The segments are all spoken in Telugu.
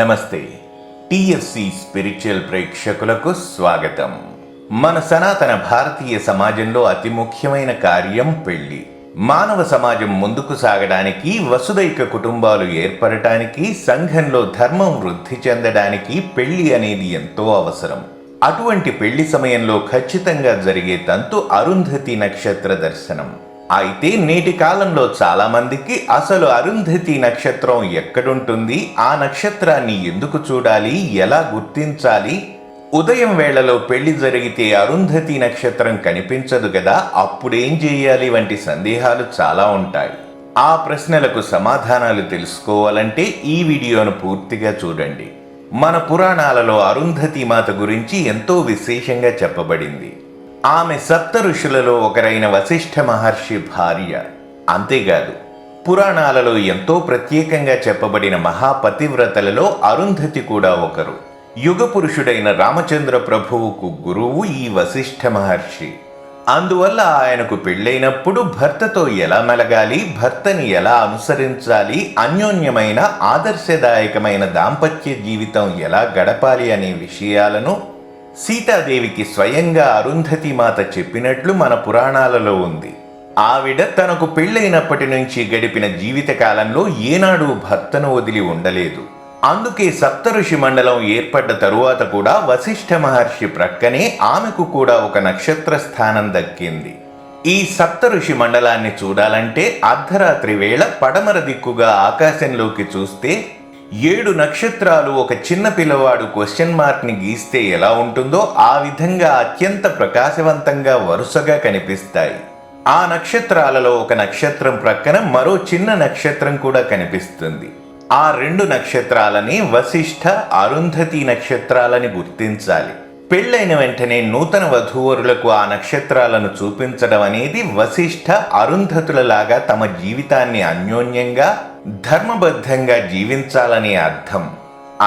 నమస్తే. టిఎస్సి స్పిరిచువల్ ప్రేక్షకులకు స్వాగతం. మన సనాతన భారతీయ సమాజంలో అతి ముఖ్యమైన కార్యం పెళ్ళి. మానవ సమాజం ముందుకు సాగడానికి వసుదైక కుటుంబాలు ఏర్పడటానికి సంఘంలో ధర్మం వృద్ధి చెందడానికి పెళ్ళి అనేది ఎంతో అవసరం. అటువంటి పెళ్ళి సమయంలో ఖచ్చితంగా జరిగే తంతు అరుంధతి నక్షత్ర దర్శనం. అయితే నేటి కాలంలో చాలామందికి అసలు అరుంధతి నక్షత్రం ఎక్కడుంటుంది? ఆ నక్షత్రాన్ని ఎందుకు చూడాలి? ఎలా గుర్తించాలి? ఉదయం వేళలో పెళ్ళి జరిగితే అరుంధతి నక్షత్రం కనిపించదు కదా అప్పుడేం చేయాలి? వంటి సందేహాలు చాలా ఉంటాయి. ఆ ప్రశ్నలకు సమాధానాలు తెలుసుకోవాలంటే ఈ వీడియోను పూర్తిగా చూడండి. మన పురాణాలలో అరుంధతి మాత గురించి ఎంతో విశేషంగా చెప్పబడింది. ఆమె సప్త ఋషులలో ఒకరైన వశిష్ఠ మహర్షి భార్య. అంతేకాదు పురాణాలలో ఎంతో ప్రత్యేకంగా చెప్పబడిన మహాపతివ్రతలలో అరుంధతి కూడా ఒకరు. యుగ పురుషుడైన రామచంద్ర ప్రభువుకు గురువు ఈ వశిష్ఠ మహర్షి. అందువల్ల ఆయనకు పెళ్ళైనప్పుడు భర్తతో ఎలా మెలగాలి భర్తని ఎలా అనుసరించాలి అన్యోన్యమైన ఆదర్శదాయకమైన దాంపత్య జీవితం ఎలా గడపాలి అనే విషయాలను సీతాదేవికి స్వయంగా అరుంధతి మాత చెప్పినట్లు మన పురాణాలలో ఉంది. ఆవిడ తనకు పెళ్ళైనప్పటి నుంచి గడిపిన జీవితకాలంలో ఏనాడు భర్తను వదిలి ఉండలేదు. అందుకే సప్తఋషి మండలం ఏర్పడ్డ తరువాత కూడా వశిష్ఠ మహర్షి ప్రక్కనే ఆమెకు కూడా ఒక నక్షత్ర స్థానం దక్కింది. ఈ సప్తఋషి మండలాన్ని చూడాలంటే అర్ధరాత్రి వేళ పడమర దిక్కుగా ఆకాశంలోకి చూస్తే ఏడు నక్షత్రాలు ఒక చిన్న పిల్లవాడు క్వశ్చన్ మార్క్ని గీస్తే ఎలా ఉంటుందో ఆ విధంగా అత్యంత ప్రకాశవంతంగా వరుసగా కనిపిస్తాయి. ఆ నక్షత్రాలలో ఒక నక్షత్రం ప్రక్కన మరో చిన్న నక్షత్రం కూడా కనిపిస్తుంది. ఆ రెండు నక్షత్రాలని వశిష్ఠ అరుంధతి నక్షత్రాలని గుర్తించాలి. పెళ్ళైన వెంటనే నూతన వధూవరులకు ఆ నక్షత్రాలను చూపించడం అనేది వశిష్ఠ అరుంధతులలాగా తమ జీవితాన్ని అన్యోన్యంగా ధర్మబద్ధంగా జీవించాలనే అర్థం.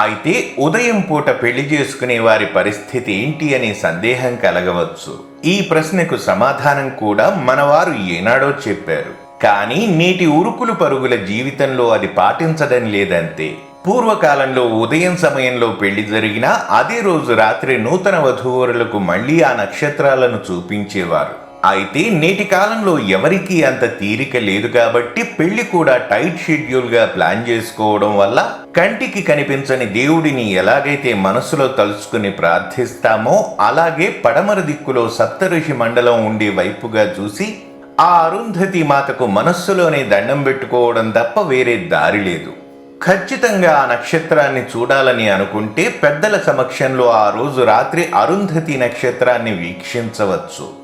అయితే ఉదయం పూట పెళ్ళి చేసుకునే వారి పరిస్థితి ఏంటి అనే సందేహం కలగవచ్చు. ఈ ప్రశ్నకు సమాధానం కూడా మనవారు ఏనాడో చెప్పారు. కానీ నేటి ఉరుకులు పరుగుల జీవితంలో అది పాటించడం లేదంతే. పూర్వకాలంలో ఉదయం సమయంలో పెళ్ళి జరిగినా అదే రోజు రాత్రి నూతన వధూవరులకు మళ్ళీ ఆ నక్షత్రాలను చూపించేవారు. అయితే నేటి కాలంలో ఎవరికీ అంత తీరిక లేదు కాబట్టి పెళ్ళి కూడా టైట్ షెడ్యూల్గా ప్లాన్ చేసుకోవడం వల్ల కంటికి కనిపించని దేవుడిని ఎలాగైతే మనసులో తలుచుకుని ప్రార్థిస్తామో అలాగే పడమర దిక్కులో సప్తఋషి మండలం ఉండే వైపుగా చూసి ఆ అరుంధతి మాతకు మనస్సులోనే దండం పెట్టుకోవడం తప్ప వేరే దారి లేదు. ఖచ్చితంగా ఆ నక్షత్రాన్ని చూడాలని అనుకుంటే పెద్దల సమక్షంలో ఆ రోజు రాత్రి అరుంధతి నక్షత్రాన్ని వీక్షించవచ్చు.